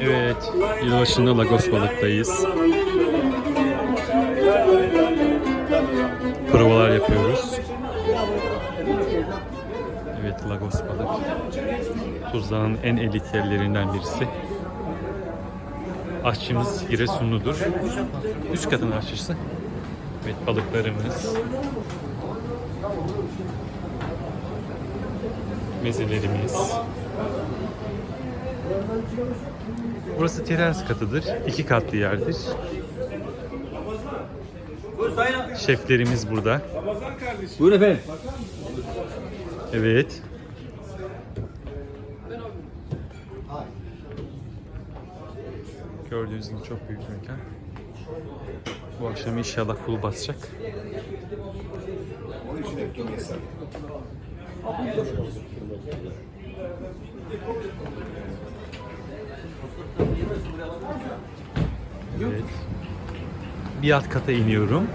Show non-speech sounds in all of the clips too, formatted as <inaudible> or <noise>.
Evet, yılbaşında Lagos balıktayız. Provalar yapıyoruz. Evet, Lagos balık. Tuzlağın en elit yerlerinden birisi. Aşçımız Giresunludur. Üst katın aşçısı. Evet, balıklarımız. Mezelerimiz. Burası teras katıdır. İki katlı yerdir. Şeflerimiz burada. Buyurun efendim. Evet. Gördüğünüz gibi çok büyük mekan. Bu akşam inşallah full basacak. Evet. Bir alt kata iniyorum.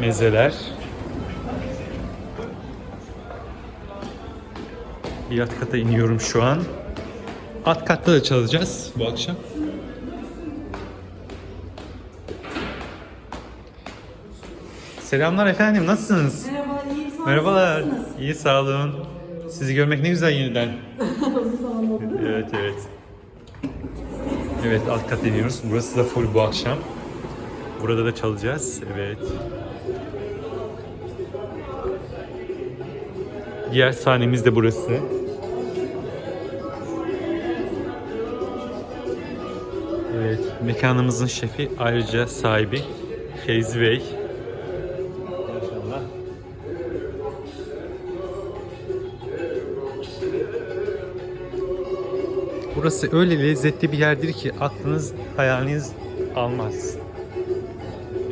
Mezeler. Bir alt kata iniyorum şu an. Alt katta da çalacağız bu akşam. Selamlar efendim, nasılsınız? Merhaba, iyi sağ Merhabalar. Nasılsınız? İyi sağ olun. Sizi görmek ne güzel yeniden. Uzun zaman oldu. Evet, evet. Evet, alt kat iniyoruz. Burası da full bu akşam. Burada da çalacağız. Evet. Diğer sahnemiz de burası. Evet, mekanımızın şefi ayrıca sahibi Feyzi Bey. Burası öyle lezzetli bir yerdir ki aklınız hayaliniz almaz.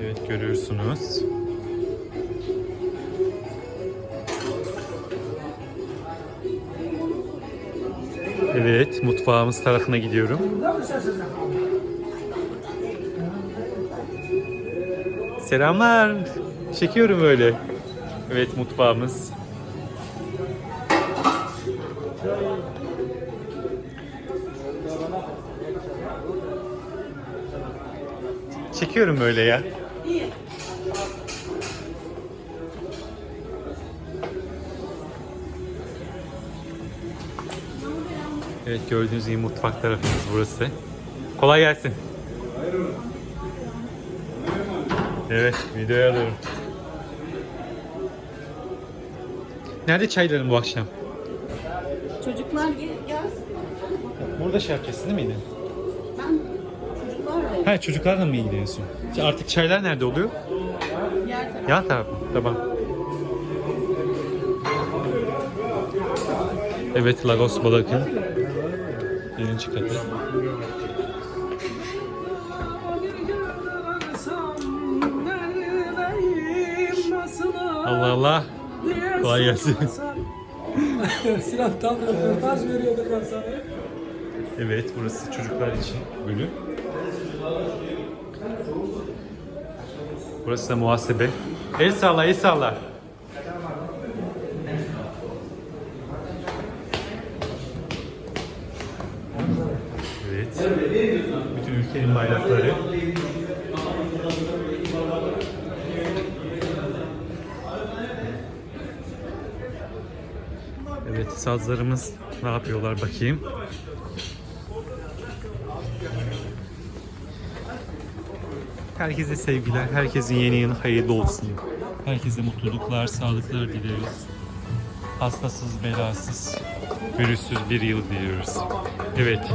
Evet görüyorsunuz. Evet mutfağımız tarafına gidiyorum. Selamlar. Çekiyorum öyle. Evet mutfağımız. Çekiyorum böyle ya. Evet gördüğünüz gibi mutfak tarafımız burası. Kolay gelsin. Evet videoya alıyorum. Nerede çayların bu akşam? Çocuklar gel- gelsin. Burada şey yapacaksın değil miydi? Ben çocuklarla Ha çocuklarla mı ilgileniyorsun? Artık çaylar nerede oluyor? yer tarafı. Yan taraf mı? Tamam. Evet Lagos Balak'ın birinci katı. Allah Allah. Kolay gelsin. <laughs> Sinan tam röportaj veriyordu sana. Evet burası çocuklar için bölüm. Burası da muhasebe. El salla el salla. Evet. Bütün ülkenin bayrakları. Evet sazlarımız ne yapıyorlar bakayım. Herkese sevgiler, herkesin yeni yılı hayırlı olsun. Herkese mutluluklar, sağlıklar dileriz. Hastasız, belasız, virüssüz bir yıl diliyoruz. Evet.